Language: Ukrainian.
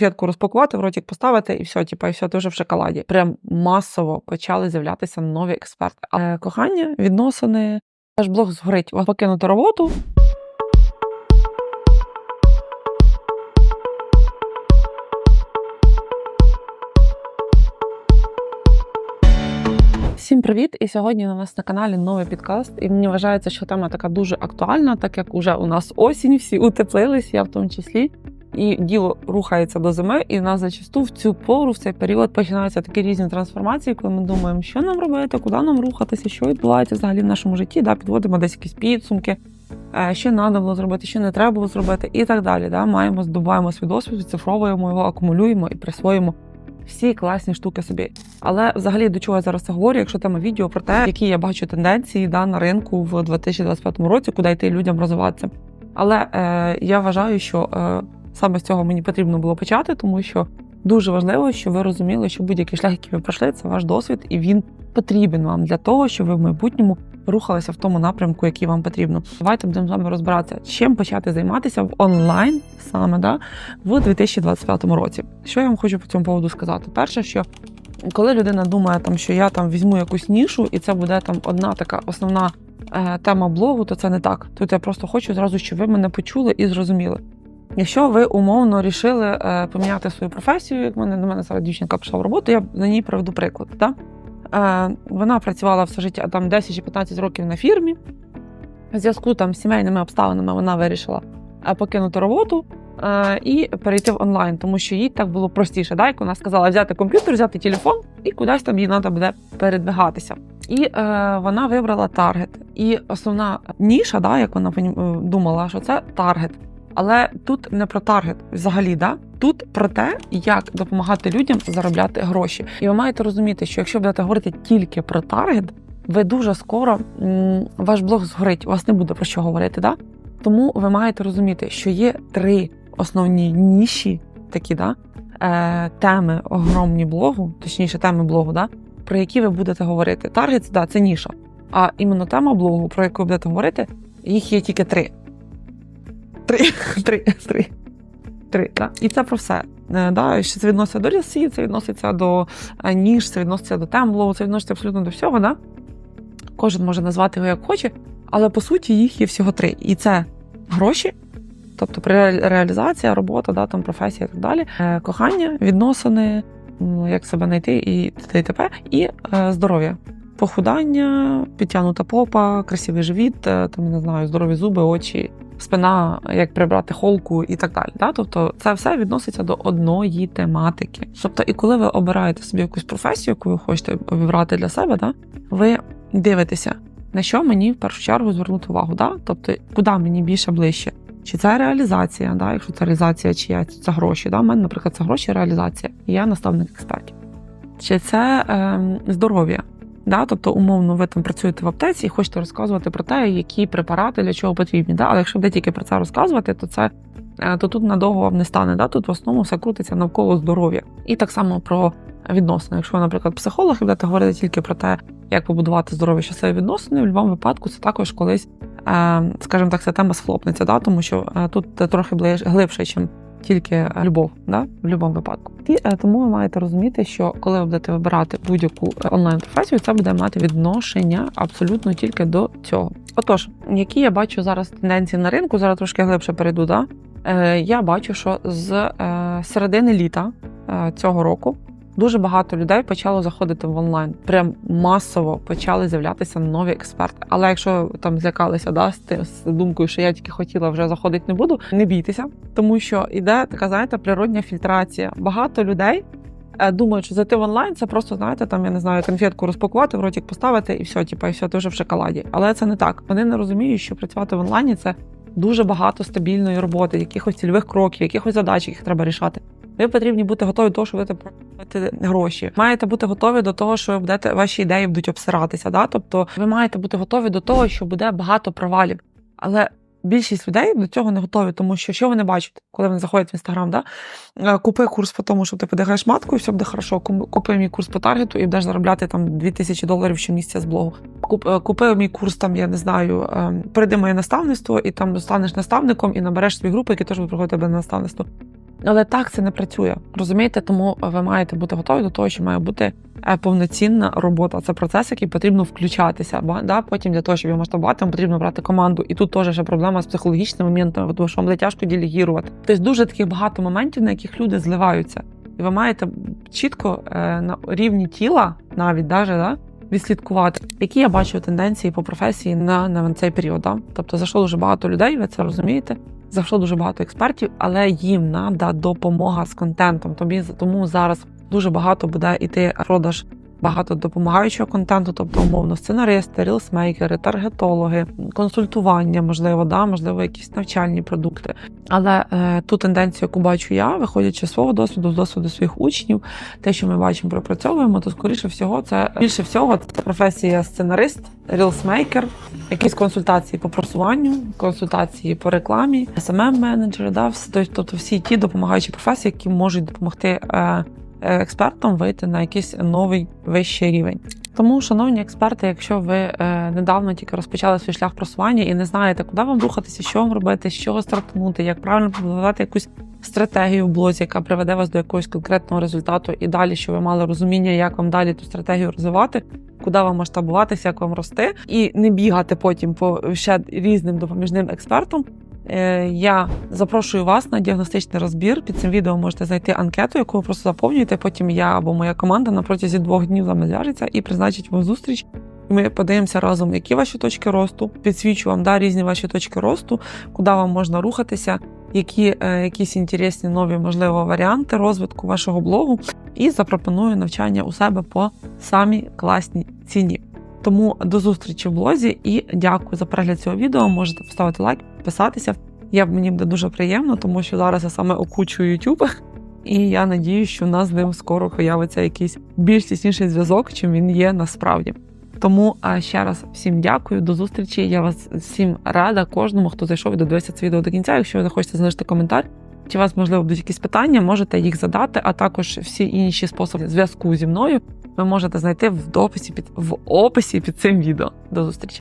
Конфетку розпакувати, в ротик поставити, і все, типа, і все, ти вже в шоколаді. Прям масово почали з'являтися нові експерти. А кохання, відносини, аж блог згорить, покинути роботу. Всім привіт! І сьогодні у нас на каналі новий підкаст. І мені вважається, що тема така дуже актуальна, так як уже у нас осінь, всі утеплились, я в тому числі. І діло рухається до зими, і в нас зачасту в цю пору, в цей період починаються такі різні трансформації, коли ми думаємо, що нам робити, куди нам рухатися, що відбувається взагалі в нашому житті. Да, Підводимо десь якісь підсумки, е, що треба було зробити, що не треба було зробити, і так далі. Да. Маємо, здобуваємо свій досвід, цифровуємо його, акумулюємо і присвоїмо всі класні штуки собі. Але взагалі до чого я зараз це говорю, якщо тема відео про те, які я бачу тенденції да, на ринку в 2025 році, куди йти людям розвиватися. Але е, я вважаю, що е, саме з цього мені потрібно було почати, тому що дуже важливо, щоб ви розуміли, що будь-який шлях, який ви пройшли, це ваш досвід, і він потрібен вам для того, щоб ви в майбутньому рухалися в тому напрямку, який вам потрібно. Давайте будемо з вами розбиратися, чим почати займатися в онлайн саме да, в 2025 році. Що я вам хочу по цьому поводу сказати? Перше, що коли людина думає, там, що я там візьму якусь нішу, і це буде там одна така основна е, тема блогу, то це не так. Тут я просто хочу зразу, щоб ви мене почули і зрозуміли. Якщо ви умовно рішили е, поміняти свою професію, як мене до мене зараз дівчинка пішла в роботу, я на ній приведу приклад. Да? Е, вона працювала все життя там 10 чи 15 років на фірмі. В зв'язку там з сімейними обставинами вона вирішила е, покинути роботу і перейти в онлайн, тому що їй так було простіше. Да? Як вона сказала взяти комп'ютер, взяти телефон і кудись там їй треба буде передвигатися. І е, вона вибрала таргет. І основна ніша, да, як вона думала, що це таргет. Але тут не про таргет взагалі, да? Тут про те, як допомагати людям заробляти гроші. І ви маєте розуміти, що якщо будете говорити тільки про таргет, ви дуже скоро м, ваш блог згорить, у вас не буде про що говорити. Да? Тому ви маєте розуміти, що є три основні ніші, такі да, е, теми огромні блогу, точніше, теми блогу, да, про які ви будете говорити. Таргет да, це ніша. А іменно тема блогу, про яку будете говорити, їх є тільки три. Три, три, три. Три, да? І це про все. Е, Да? Що це відноситься до лісі, це відноситься до е, ніж, це відноситься до темблого, це відноситься абсолютно до всього. Да? Кожен може назвати його як хоче, але по суті їх є всього три. І це гроші, тобто реалізація, робота, да, там, професія і так далі, е, кохання, відносини, як себе знайти і і т.п. і здоров'я. Похудання, підтягнута попа, красивий живіт, там, не знаю, здорові зуби, очі, спина, як прибрати холку і так далі. Да? Тобто це все відноситься до одної тематики. Тобто, і коли ви обираєте собі якусь професію, яку ви хочете обрати для себе, да? ви дивитеся, на що мені в першу чергу звернути увагу, да? тобто, куди мені більше ближче. Чи це реалізація, да? якщо це реалізація, чи я- це гроші. Да? У мене, наприклад, це гроші реалізація, і я наставник експертів. Чи це ем, здоров'я? Да? Тобто, умовно, ви там працюєте в аптеці і хочете розказувати про те, які препарати для чого потрібні. Да? Але якщо буде тільки про це розказувати, то це е, то тут надовго вам не стане. Да? Тут в основному все крутиться навколо здоров'я. І так само про відносини. Якщо наприклад, психолог будете говорити тільки про те, як побудувати здорові щасливі відносини, в будь-якому випадку це також колись, е, скажімо так, ця тема схлопнеться, да? тому що е, тут трохи глибше, ніж тільки е, любов, да? в будь-якому випадку. І е, тому ви маєте розуміти, що коли ви будете вибирати будь-яку е, онлайн-професію, це буде мати відношення абсолютно тільки до цього. Отож, які я бачу зараз тенденції на ринку, зараз трошки глибше перейду. Да? Я бачу, що з середини літа цього року дуже багато людей почало заходити в онлайн. Прям масово почали з'являтися нові експерти. Але якщо там злякалися да, з, думкою, що я тільки хотіла вже заходити не буду, не бійтеся, тому що іде така, знаєте, природня фільтрація. Багато людей. е, Думають, що зайти в онлайн це просто знаєте, там я не знаю, конфетку розпакувати, в ротик поставити і все, типа, і все, ти вже в шоколаді. Але це не так. Вони не розуміють, що працювати в онлайні це дуже багато стабільної роботи, якихось цільових кроків, якихось задач, яких треба рішати. Ви потрібні бути готові до того, що ви будете гроші. Маєте бути готові до того, що ви будете ваші ідеї будуть обсиратися. Да? Тобто ви маєте бути готові до того, що буде багато провалів. Але більшість людей до цього не готові, тому що що вони бачать, коли вони заходять в інстаграм, да? Е, купи курс по тому, що ти подихаєш матку, і все буде хорошо. Купи мій курс по таргету і будеш заробляти там 2000 доларів щомісяця з блогу. Е, купи мій курс, там я не знаю, е, прийди моє наставництво, і там станеш наставником і набереш собі групи, які теж будуть проходити тебе на наставництво. Але так це не працює. Розумієте, тому ви маєте бути готові до того, що має бути е, повноцінна робота. Це процес, який потрібно включатися. Да? Потім для того, щоб його масштабувати, потрібно брати команду. І тут теж ще проблема з психологічними моментами, тому що вам буде тяжко делегірувати. Тобто дуже таких багато моментів, на яких люди зливаються. І ви маєте чітко е, на рівні тіла, навіть даже, да, відслідкувати, які я бачу тенденції по професії на, на цей період. Да? Тобто зайшло дуже багато людей, ви це розумієте. Зайшло дуже багато експертів, але їм треба допомога з контентом. Тобі тому зараз дуже багато буде іти продаж багато допомагаючого контенту, тобто умовно сценаристи, рілсмейкери, таргетологи, консультування, можливо, да, можливо, якісь навчальні продукти. Але е, ту тенденцію, яку бачу я, виходячи з свого досвіду, з досвіду своїх учнів, те, що ми бачимо, пропрацьовуємо, то скоріше всього, це більше всього це професія сценарист, рілсмейкер, якісь консультації по просуванню, консультації по рекламі, smm менеджери да, тобто всі ті допомагаючі професії, які можуть допомогти е, е, вийти на якийсь новий вищий рівень. Тому, шановні експерти, якщо ви е, недавно тільки розпочали свій шлях просування і не знаєте, куди вам рухатися, що вам робити, з чого стартанути, як правильно побудувати якусь стратегію в блозі, яка приведе вас до якогось конкретного результату, і далі, що ви мали розуміння, як вам далі ту стратегію розвивати, куди вам масштабуватися, як вам рости, і не бігати потім по ще різним допоміжним експертам. Е, Я запрошую вас на діагностичний розбір. Під цим відео можете знайти анкету, яку ви просто заповнюєте. Потім я або моя команда на протязі двох днів з вами зв'яжеться і призначить вам зустріч. Ми подивимося разом, які ваші точки росту. Підсвічу вам да, різні ваші точки росту, куди вам можна рухатися, які е, якісь інтересні нові, можливо, варіанти розвитку вашого блогу, і запропоную навчання у себе по самій класній ціні. Тому до зустрічі в блозі і дякую за перегляд цього відео. Можете поставити лайк, підписатися. Я мені буде дуже приємно, тому що зараз я саме окучую YouTube. І я надію, що в нас з ним скоро появиться якийсь більш тісніший зв'язок, чим він є насправді. Тому ще раз всім дякую, до зустрічі. Я вас всім рада, кожному, хто зайшов і додивився це відео до кінця. Якщо ви захочете залишити коментар, у вас можливо будуть якісь питання, можете їх задати, а також всі інші способи зв'язку зі мною ви можете знайти в дописі під в описі під цим відео. До зустрічі.